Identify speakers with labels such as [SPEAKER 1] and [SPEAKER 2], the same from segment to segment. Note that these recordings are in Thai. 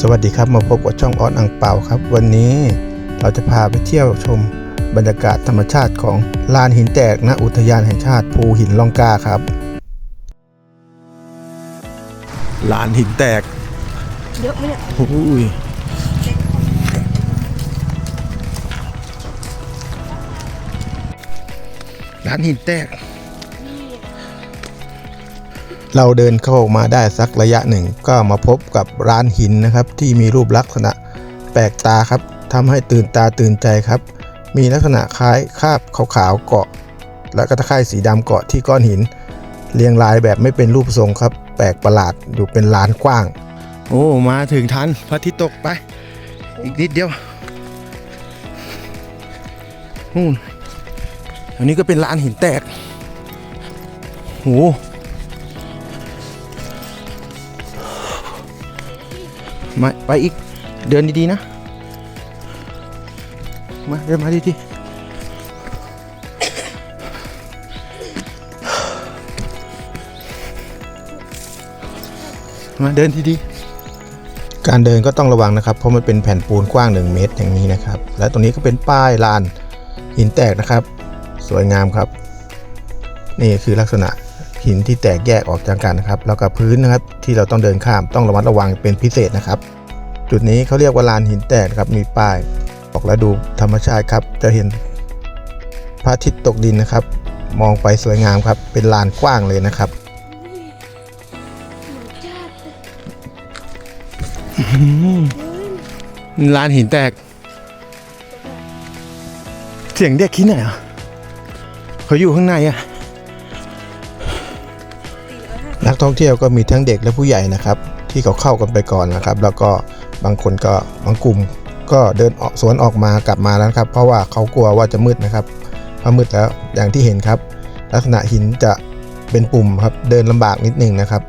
[SPEAKER 1] สวัสดีครับมาพบกับช่องออสอังเปาครับ วันนี้เราจะพาไปเที่ยวชมบรรยากาศธรรมชาติของลานหินแตกณอุทยานแห่งชาติภูหินล่องกล้าครับลานหินแตก
[SPEAKER 2] เยอะไหมเนี่ย
[SPEAKER 1] อุ้ยลานหินแตก เราเดินเข้ามาได้สักระยะหนึ่ง ก็มาพบกับร้านหินนะครับ ที่มีรูปลักษณะแปลกตาครับทำให้ตื่นตาตื่นใจครับ มีลักษณะคล้ายคาบขาวๆเกาะ และก็ตะไคร่สีดำเกาะที่ก้อนหิน เรียงรายแบบไม่เป็นรูปทรงครับ แปลกประหลาดอยู่เป็นลานกว้าง โอ้ มาถึงทันพระอาทิตย์ตกไป อีกนิดเดียวนู่นอันนี้ก็เป็นลานหินแตกโห มาไปอีก เดินดีๆนะ มาเดินมาดีๆมาเดินดีๆการเดินก็ต้องระวังนะครับ เพราะมันเป็นแผ่นปูนกว้าง 1 เมตรอย่างนี้นะครับ และตรงนี้ก็เป็นป้ายลานหินแตกนะครับ สวยงามครับ นี่คือลักษณะ หินที่แตกแยกออกจากกันนะครับ แล้วก็พื้นนะครับที่เราต้องเดินข้ามต้องระมัดระวังเป็นพิเศษนะครับ จุดนี้เขาเรียกว่าลานหินแตกครับมีป้ายออกแล้วดูธรรมชาติครับ จะเห็นพระอาทิตย์ตกดินนะครับ มองไปสวยงามครับ เป็นลานกว้างเลยนะครับลานหินแตก เสียงเด็กที่ไหนอะเขาอยู่ข้างในอะ กท่องเที่ยวก็มีทั้งเด็กและผู้ใหญ่นะครับ ที่เขาเข้ากันไปก่อนนะครับ แล้วก็บางคนก็บางกลุ่ม ก็เดินออกสวนออกมากลับมาแล้วครับ เพราะว่าเขากลัวว่าจะมืดนะครับพอมืดแล้วอย่างที่เห็นครับ ลักษณะหินจะเป็นปุ่มครับเดินลำบากนิดหนึงนะครับ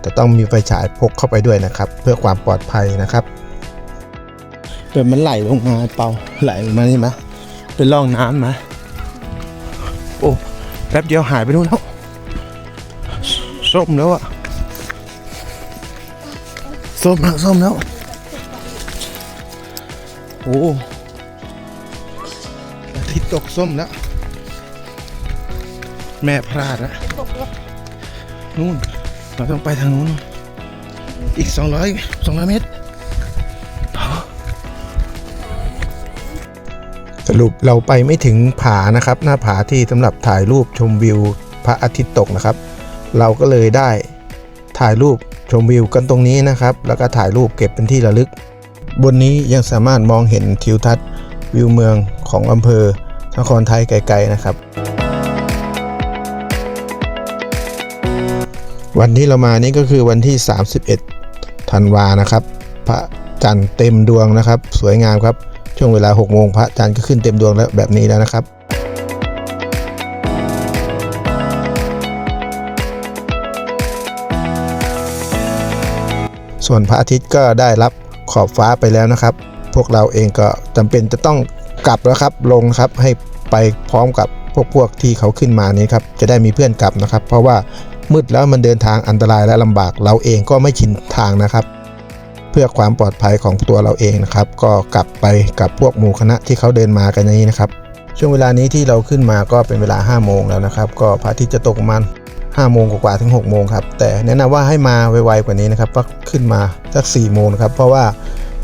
[SPEAKER 1] แต่ต้องมีไฟฉายพกเข้าไปด้วยนะครับ เพื่อความปลอดภัยนะครับเกิดมันไหลลงมาเปล่าไหลลงมานี่ไหมเป็นร่องน้ำไหมโอ้แป๊บเดียวหายไปนู่นแล้ว ส้มแล้วอะส้มแล้วส้มแล้ว โอ้อาทิตย์ตกส้มแล้ว แม่พลาดล้ว
[SPEAKER 2] ตกแล้ว
[SPEAKER 1] นู่น เราต้องไปทางนู้น อีก200 200เมตร สรุปเราไปไม่ถึงผานะครับ หน้าผาที่สำหรับถ่ายรูปชมวิวพระอาทิตย์ตกนะครับ เราก็เลยได้ถ่ายรูปชมวิวกันตรงนี้นะครับ แล้วก็ถ่ายรูปเก็บเป็นที่ระลึก บนนี้ยังสามารถมองเห็นทิวทัศน์วิวเมืองของอำเภอนครไทยไกลๆนะครับ วันที่เรามานี่ก็คือวันที่ 31ธันวานะครับ พระจันทร์เต็มดวงนะครับ สวยงามครับ ช่วงเวลา6โมงพระจันทร์ก็ขึ้นเต็มดวงแล้วแบบนี้แล้วนะครับ ส่วนพระอาทิตย์ก็ได้รับขอบฟ้าไปแล้วนะครับ พวกเราเองก็จำเป็นจะต้องกลับแล้วครับลงครับให้ไปพร้อมกับพวกพวกที่เขาขึ้นมานี้ครับจะได้มีเพื่อนกลับนะครับ เพราะว่ามืดแล้วมันเดินทางอันตรายและลำบากเราเองก็ไม่ชินทางนะครับ เพื่อความปลอดภัยของตัวเราเองนะครับ ก็กลับไปกับพวกหมู่คณะที่เขาเดินมากันอย่างนี้นะครับ ช่วงเวลานี้ที่เราขึ้นมาก็เป็นเวลา5โมงแล้วนะครับ ก็พระอาทิตย์จะตกประมาณ 5โมงกว่าๆถึง6โมงครับแต่แนะนำว่าให้มาไวๆกว่านี้นะครับว่าขึ้นมาสัก4โมงครับเพราะว่า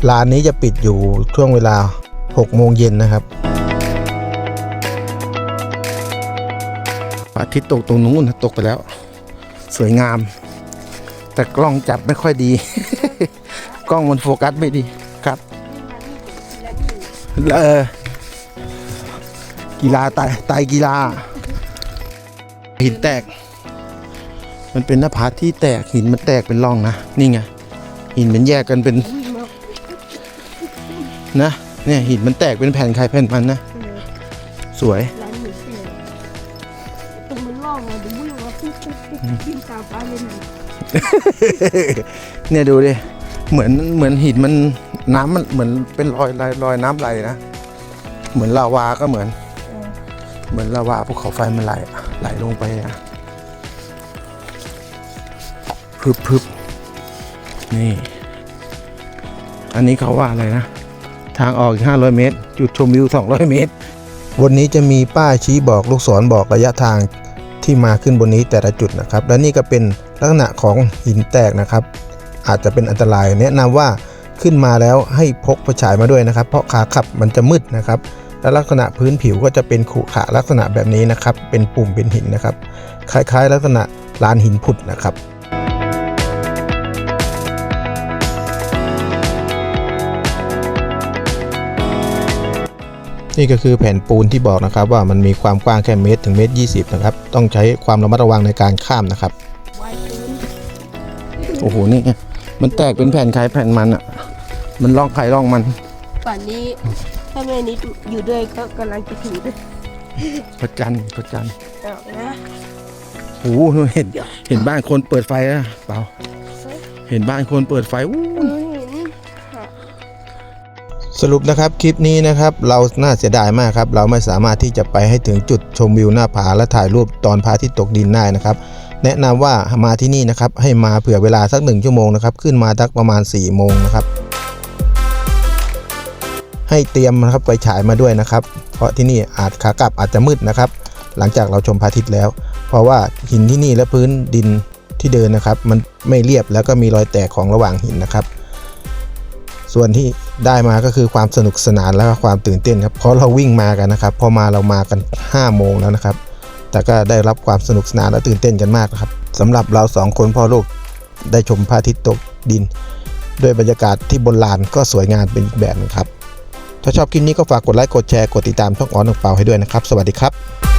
[SPEAKER 1] ลานนี้จะปิดอยู่ช่วงเวลา6โมงเย็นนะครับอาทิตย์ตกตรงนู้นตกไปแล้ว สวยงาม แต่กล้องจับไม่ค่อยดี กล้องมันโฟกัสไม่ดีครับเออกีฬาไตไตกีฬาหินแตก มันเป็นหน้าผาที่แตกหินมันแตกเป็นร่องนะนี่ไงหินมันแยกกันเป็น
[SPEAKER 2] วิ่งมา
[SPEAKER 1] นะเนี่ยหินมันแตกเป็นแผ่นใครแผ่นมันนะสวย
[SPEAKER 2] ร้านหมูเสียตรงมันล่องอะเดี๋ยววิ่งมาปุ๊บปุ๊บปุ๊บวิ่งตามไปเลยหนู
[SPEAKER 1] เนี่ยดูดิเหมือนเหมือนหินมันน้ำมันเหมือนเป็นรอยรอยรอยน้ำไหลนะเหมือนลาวาก็เหมือน เหมือนลาวาภูเขาไฟมันไหลอะไหลลงไปอะ พึบพึบนี่ อันนี้เขาว่าอะไรนะ ทางออกอีก500 เมตร จุดชมวิว 200 เมตรวันนี้จะมีป้ายชี้บอกลูกศรบอกระยะทางที่มาขึ้นบนนี้แต่ละจุดนะครับ และนี่ก็เป็นลักษณะของหินแตกนะครับ อาจจะเป็นอันตราย แนะนำว่าขึ้นมาแล้วให้พกไฟฉายมาด้วยนะครับ เพราะขาขับมันจะมืดนะครับ และลักษณะพื้นผิวก็จะเป็นขรุขระลักษณะแบบนี้นะครับ เป็นปุ่มเป็นหินนะครับ คล้ายๆ ลักษณะลานหินผุดนะครับ นี่ก็คือแผ่นปูนที่บอกนะครับว่ามันมีความกว้างแค่เมตรถึงเมตรยีนะครับ ต้องใช้ความระมัดระวังในการข้ามนะครับ
[SPEAKER 2] ไวเกิน
[SPEAKER 1] โอ้โห นี่ไงมันแตกเป็นแผ่นใครแผ่นมันอะ มันล่องใครล่องมัน
[SPEAKER 2] ป่านนี้ถ้าแม่นิดอยู่ด้วยก็กำลังจะถึงด้วย
[SPEAKER 1] พระจันทร์พระจันทร์
[SPEAKER 2] เอานะ
[SPEAKER 1] โอ้โหเห็นเห็นบ้านคนเปิดไฟอะเปล่า เห็นบ้านคนเปิดไฟอู้
[SPEAKER 2] เออเห็น
[SPEAKER 1] สรุปนะครับคลิปนี้นะครับเราน่าเสียดายมากครับเราไม่สามารถที่จะไปให้ถึงจุดชมวิวหน้าผาและถ่ายรูปตอนพระอาทิตย์ตกดินได้นะครับแนะนำว่ามาที่นี่นะครับให้มาเผื่อเวลาสักหนึ่งชั่วโมงนะครับขึ้นมาทักประมาณ4ี่โมงนะครับให้เตรียมนะครับไปฉายมาด้วยนะครับ เพราะที่นี่อาจขากลับอาจจะมืดนะครับ หลังจากเราชมพระอาทิตย์แล้ว เพราะว่าหินที่นี่และพื้นดินที่เดินนะครับ มันไม่เรียบแล้วก็มีรอยแตกของระหว่างหินนะครับ ส่วนที่ได้มาก็คือความสนุกสนานและก็ความตื่นเต้นครับเพราะเราวิ่งมากันนะครับพอมาเรามากัน 5 โมงแล้วนะครับ แต่ก็ได้รับความสนุกสนานและตื่นเต้นกันมากครับสำหรับเราสองคนพ่อลูกได้ชมพระอาทิตย์ตกดิน ด้วยบรรยากาศที่บนลานก็สวยงามเป็นอีกแบบหนึงครับถ้าชอบคลิปนี้ก็ฝากกดไลค์กดแชร์กดติดตามช่องออนของเปาให้ด้วยนะครับ สวัสดีครับ